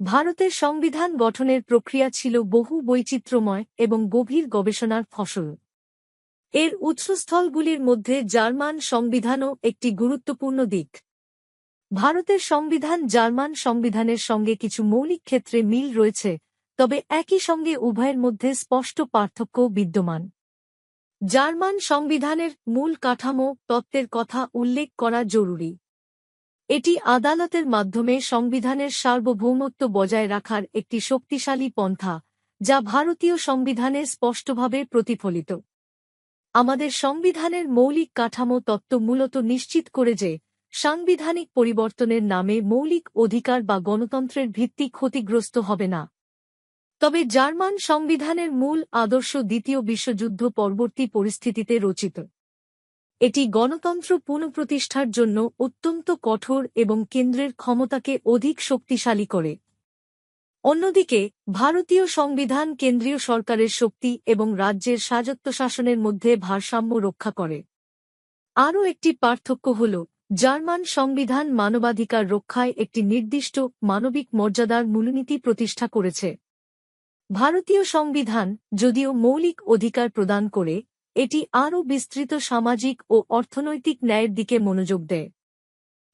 ভারতের সংবিধান গঠনের প্রক্রিয়া ছিল বহু বৈচিত্র্যময় এবং গভীর গবেষণার ফসল। এর উৎসস্থলগুলির মধ্যে জার্মান সংবিধানও একটি গুরুত্বপূর্ণ দিক। ভারতের সংবিধান জার্মান সংবিধানের সঙ্গে কিছু মৌলিক ক্ষেত্রে মিল রয়েছে, তবে একই সঙ্গে উভয়ের মধ্যে স্পষ্ট পার্থক্য বিদ্যমান। জার্মান সংবিধানের মূল কাঠামো তত্ত্বের কথা উল্লেখ করা জরুরি। এটি আদালতের মাধ্যমে সংবিধানের সার্বভৌমত্ব বজায় রাখার একটি শক্তিশালী পন্থা, যা ভারতীয় সংবিধানে স্পষ্টভাবে প্রতিফলিত। আমাদের সংবিধানের মৌলিক কাঠামো তত্ত্ব মূলত নিশ্চিত করে যে, সাংবিধানিক পরিবর্তনের নামে মৌলিক অধিকার বা গণতন্ত্রের ভিত্তি ক্ষতিগ্রস্ত হবে না। তবে জার্মান সংবিধানের মূল আদর্শ দ্বিতীয় বিশ্বযুদ্ধ পরবর্তী পরিস্থিতিতে রচিত। এটি গণতন্ত্র পুনঃপ্রতিষ্ঠার জন্য অত্যন্ত কঠোর এবং কেন্দ্রের ক্ষমতাকে অধিক শক্তিশালী করে। অন্যদিকে, ভারতীয় সংবিধান কেন্দ্রীয় সরকারের শক্তি এবং রাজ্যের স্বায়ত্তশাসনের মধ্যে ভারসাম্য রক্ষা করে। আরও একটি পার্থক্য হল, জার্মান সংবিধান মানবাধিকার রক্ষায় একটি নির্দিষ্ট মানবিক মর্যাদার মূলনীতি প্রতিষ্ঠা করেছে। ভারতীয় সংবিধান যদিও মৌলিক অধিকার প্রদান করে এটি আরও বিস্তৃত সামাজিক ও অর্থনৈতিক ন্যায়ের দিকে মনোযোগ দেয়।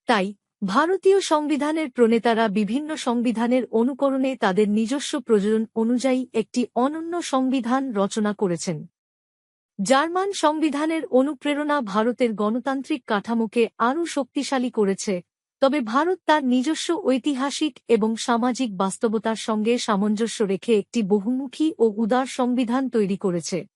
তাই, ভারতীয় সংবিধানের প্রণেতারা বিভিন্ন সংবিধানের অনুকরণে তাদের নিজস্ব প্রয়োজন অনুযায়ী একটি অনন্য সংবিধান রচনা করেছেন। জার্মান সংবিধানের অনুপ্রেরণা ভারতের গণতান্ত্রিক কাঠামোকে আরও শক্তিশালী করেছে, তবে ভারত তার নিজস্ব ঐতিহাসিক এবং সামাজিক বাস্তবতার সঙ্গে সামঞ্জস্য রেখে একটি বহুমুখী ও উদার সংবিধান তৈরি করেছে।